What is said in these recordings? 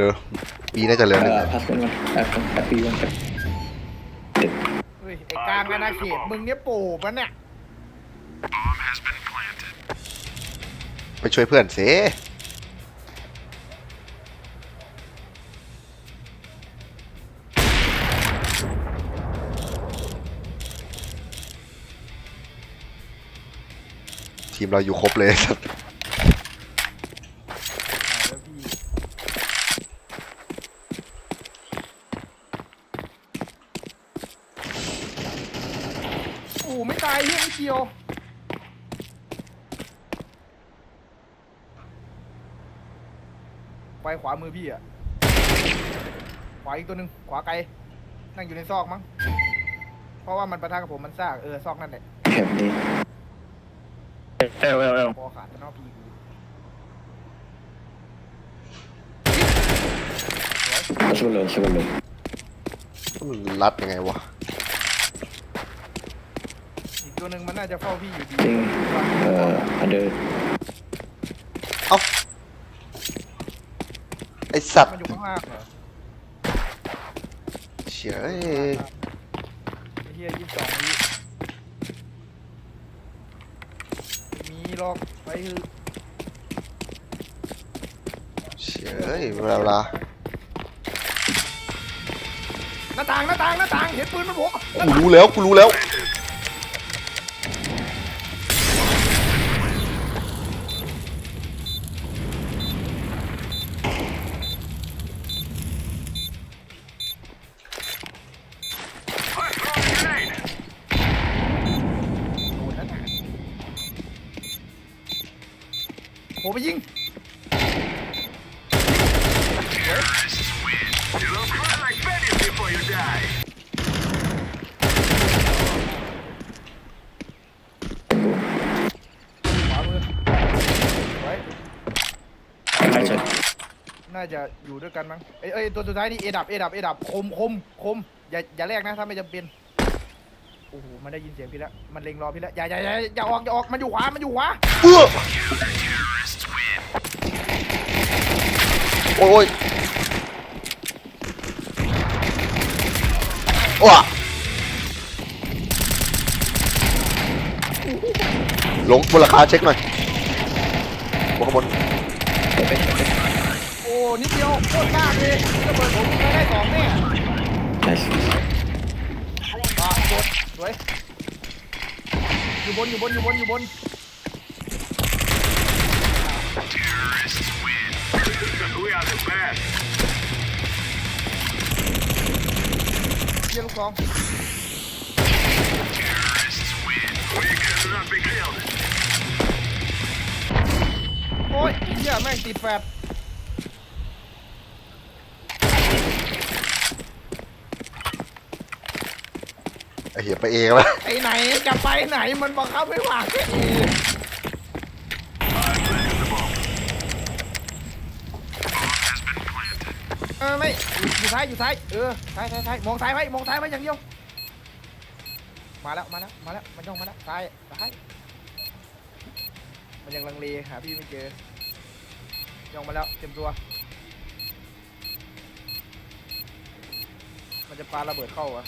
เลอบีน่าจะเลอหนึ่ง Uh, pass one one. F one. F one. F. เฮ้ยไอ้กลางอาณาเขตมึงเนี่ยโปูปะเนี่ยไปช่วยเพื่อนเสทีมเราอยู่ครบเลยสัตว์ เอาแล้วพี่โอ้ไม่ตายเฮียไม่เกี่ยว ไปขวามือพี่อะขวาอีกตัวหนึ่งขวาไกล นั่งอยู่ในซอกมั้ง เพราะว่ามันประทะกับผมมันซากเออซอกนั่นแหละ Cap D. L L L พอขาดจะนอกพี่กู Super low. Super low. มันรัดยังไงวะอีกตัวหนึ่งมันน่าจะเฝ้าพี่อยู่ดี Thing. Uh, under. เอ้า ไอสัตว์มันอยู่ข้างล่างเหรอเฉยเอ้ยไอ้เฮียยี่สิบสองวิมีหรอกไปคือเฉยเวลาเวลาหน้าต่างหน้าต่างหน้าต่างเห็นปืนมันโผล่กูรู้แล้วกูรู้แล้ว น่าจะอยู่ด้วยกันมั้งเอ้ยเอ้ยตัวสุดท้ายนี่เอดับเอดับเอดับคมคมคมอย่าอย่าแลกนะถ้าไม่จำเป็นโอ้โหมันได้ยินเสียงพี่แล้วมันเล็งรอพี่แล้วอย่าอย่าอย่าอย่าออกอย่าออกมันอยู่ขวามันอยู่ขวาเอื้อโอ้ยว้าลงบนราคาเช็คหน่อยบนข้างบน นิดเดียวโคตรยากเลยระเบิดผมยิงไปได้สองแน่ Nice. อะกดสวยอยู่บนอยู่บนอยู่บนอยู่บนเยี่ยลูกสอง โอ้ยเหี้ยแม่งติดแฟด เหี้ยไปเองแล้วไปไหนจะไปไหนมันบังคับไม่ผ่าแค่นี้เออไม่อยู่ท้ายอยู่ท้ายเออท้ายท้ายท้ายมองท้ายไว้มองท้ายไว้อย่างเดียวมาแล้วมาแล้วมาแล้วมันย่องมาแล้วซ้ายซ้ายมันยังลังเลหาพี่ไม่เจอย่องมาแล้วเต็มตัว มันจะปาระเบิดเข้าเหรอะ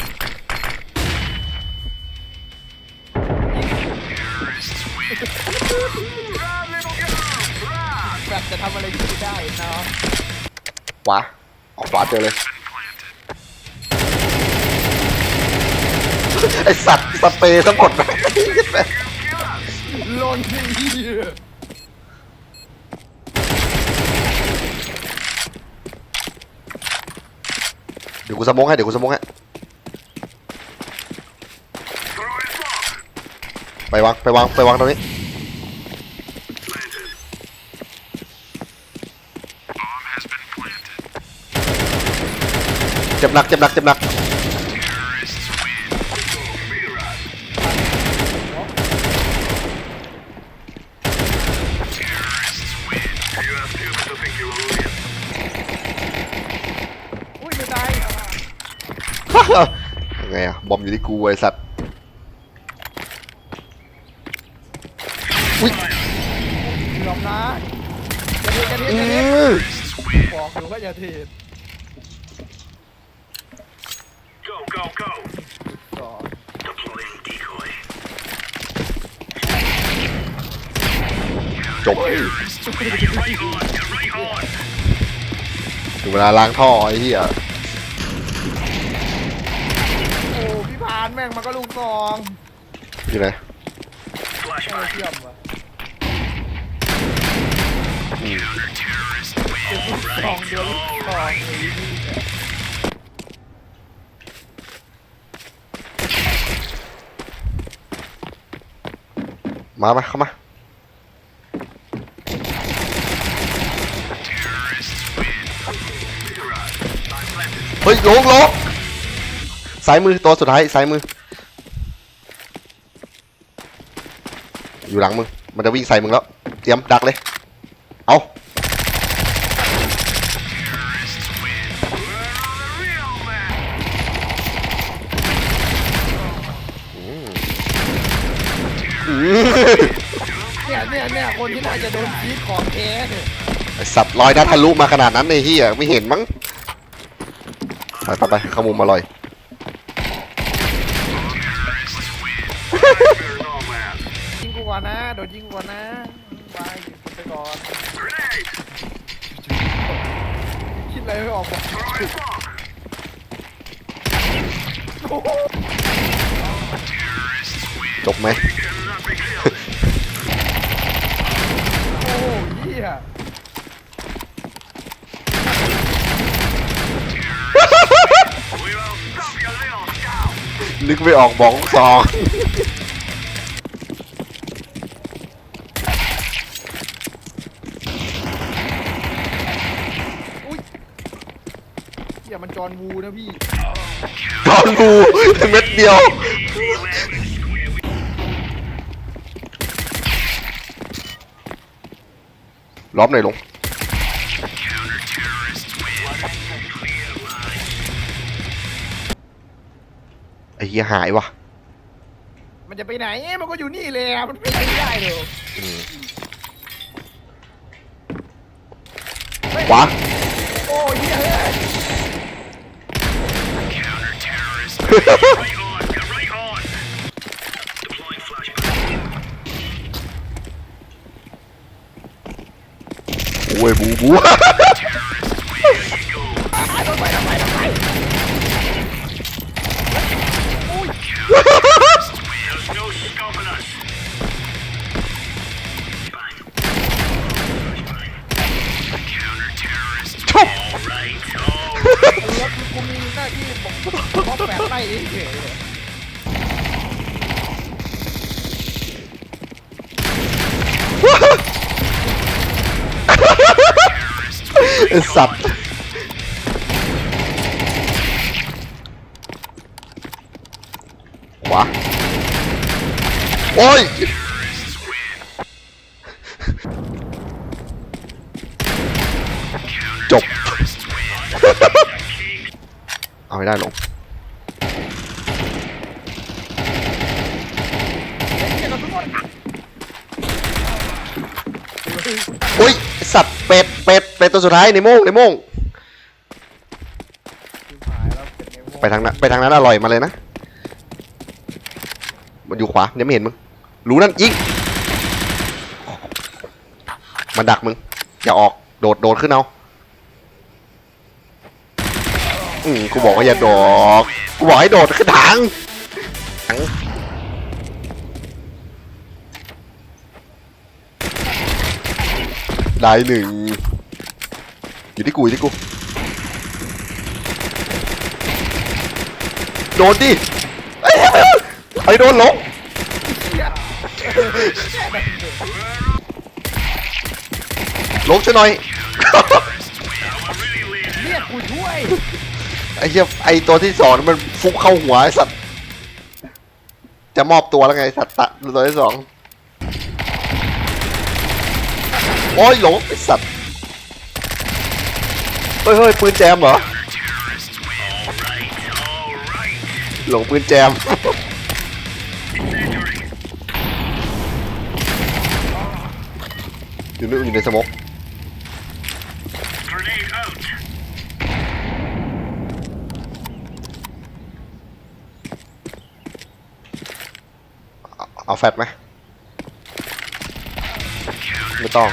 แบบจะทำอะไรที่ไม่ได้นะขวาออกขวาเจอเลย ไอสัตว์สเปรย์ทั้งหมดไป ลนที่เดี๋ยวกูสมองให้เดี๋ยวกูสมองให้ไปวางไปวางไปวางตรงนี้ จ็บหนักเจ็บหนักเจ็บหนักอุ้ยไม่ตายยังไงอะบอมอยู่ที่กูไอสัตว์อุ้ยยอมนะจะเทียนจะเทียนอืจะเทียนอบอกอยู่ว่าอย่าเทรด Go, go, go. สอง Deploying decoy. จบ Right on, right on. ถึงเวลาล้างท่อไอ้เหี้ยโอ้พี่พานแม่งมันก็ลูกซองอยู่ไหนไม่ Flashbang. เชื่อมว่ะ Counter-terrorist ลูกซองเดียวลูกซองไอ้นี่มาไหมเข้ามา ฮ้ยลงลงสายมือตัวสุดท้ายสายมือ อยู่หลังมึง มันจะวิ่งใส่มึงแล้ว เตรียมดักเลย เอา Real man. อืมเนี่ยเนี่ยเนี่ยคนที่น่าจะโดนพีทของแท้เนี่ยไอ้สัตว์ลอยนัดทะลุมาขนาดนั้นไอ้เหี้ยไม่เห็นมั้ง ไปไปไปเข้ามุมอร่อย There's all man. ยิงกูก่อนนะโดนยิงกูก่อนนะไปยิงกูไปก่อน Grenade. คิดอะไรไม่ออกบอก Throwing smoke. โอ้โหจบไหม นึกไม่ออกบอกลูกซองเหี้ยมันจอห์นวูนะพี่ ตอนดูเม็ดเดียว Eleven square. ล้อมหน่อยลง อ้เหี้ยหายวะมันจะไปไหนมันก็อยู่นี่เลยอะมันไปไหนไม่ได้เลยขวา โอ้ยเหี้ยเอ้ย Counter-terrorist. right on, get right on. Deploying flashbang. โอ้ยบูบู ชุบกูมีหน้าที่ป้องแฝงไล่เฉยไอ้สัตว์ขวา โอ้ยจบ เอาไม่ได้ลงอุ้ยไอ้สัตว์เป็ดเป็ดเป็ดตัวสุดท้ายในโม่งในโม่งไปทางนั้นไปทางนั้นอร่อยมาเลยนะ มันอยู่ขวายังไม่เห็นมึง รู้นั่นยิงมันดักมึง อย่าออกโดดโดดขึ้นเอาอืมกูบอกว่าอย่าโดดกูบอกให้โดดขึ้นถังถังได้หนึ่งอยู่ที่กูอยู่ที่กูโดนดิเอ้ยไอ้โดนลง ลงช่วยหน่อย เรียกกูช่วยไอ้เหี้ยไอ้ตัวที่สองมันฟุกเข้าหัวไอ้สัตว์ จะมอบตัวแล้วไงไอ้สัตว์ตะตัวที่สองโอ้ยหลงไอ้สัตว์ เฮ้ยเฮ้ยปืนแจมเหรอ right, all right. หลงปืนแจม ยู่ในอยู่ในสมกเอาแฟตไหมไม่ต้อง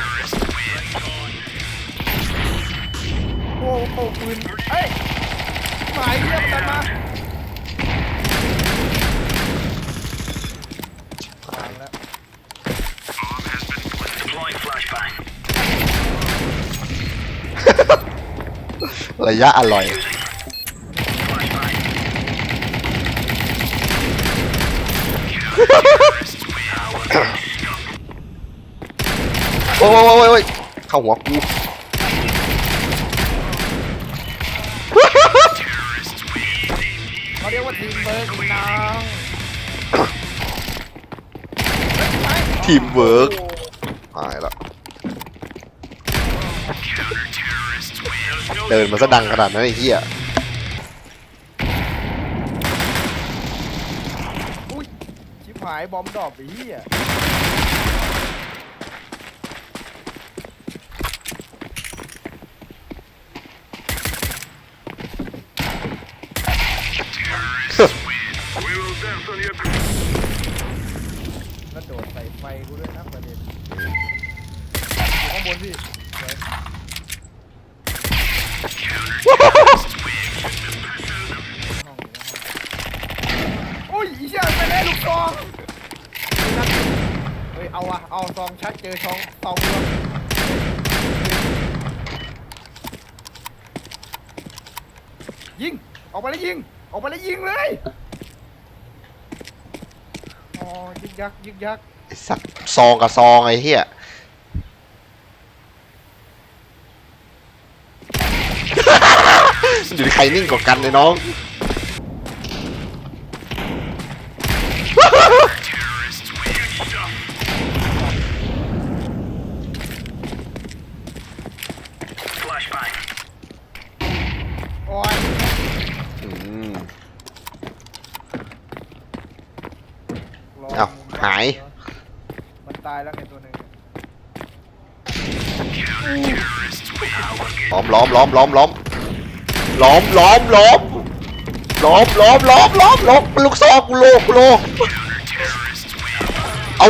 โอ้โหปืนเฮ้ยหมายเรียกกันมา ระยะอร่อย Flashbang. โอ้ยโอ้ยโอ้ยโอ้ยเข้าหัวกูเขาเรียกว่าทีมเบิร์กน้องทีมเวิร์กหายแล้ว เดินมาซะดังขนาดนั้นไอ้เหี้ยอุ้ยชิบหายบอมดรอปไอ้เหี้ย We will dance on your แล้วโดดใส่ไฟกูด้วยนะประเด็นอยู่ข้างบนพี่ เอาอะเอาซองชัดเจอซองซองเมืองยิง ออกไปแล้วยิง ออกไปแล้วยิงเลย อ๋อ ยึกยักยึกยักไอ้สัตว์ซองกับซองไอ้เหี้ย อยู่ในใครนิ่งกว่ากันเลยน้อง รออ้าวมุมหาย มันตายแล้วไงตัวหนึ่งล้อมล้อมล้อมล้อมล้อมล้อมล้อมล้อมล้อมล้อมล้อมล้อมลูกซองกูโลกกูโลกเอา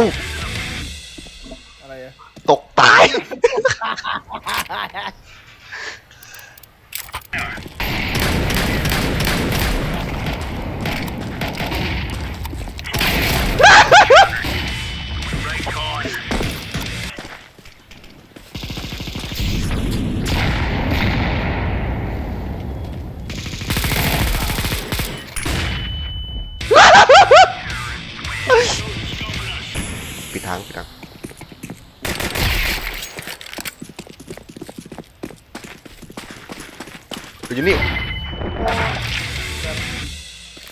อยู่นี่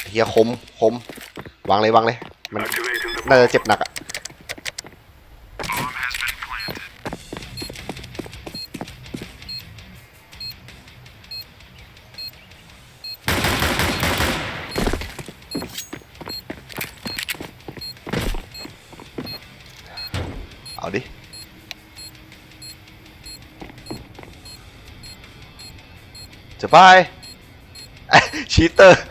เฮียคมคมวางเลยวางเลย มันน่าจะเจ็บหนักอะเอาดิ จะไปชีเตอร์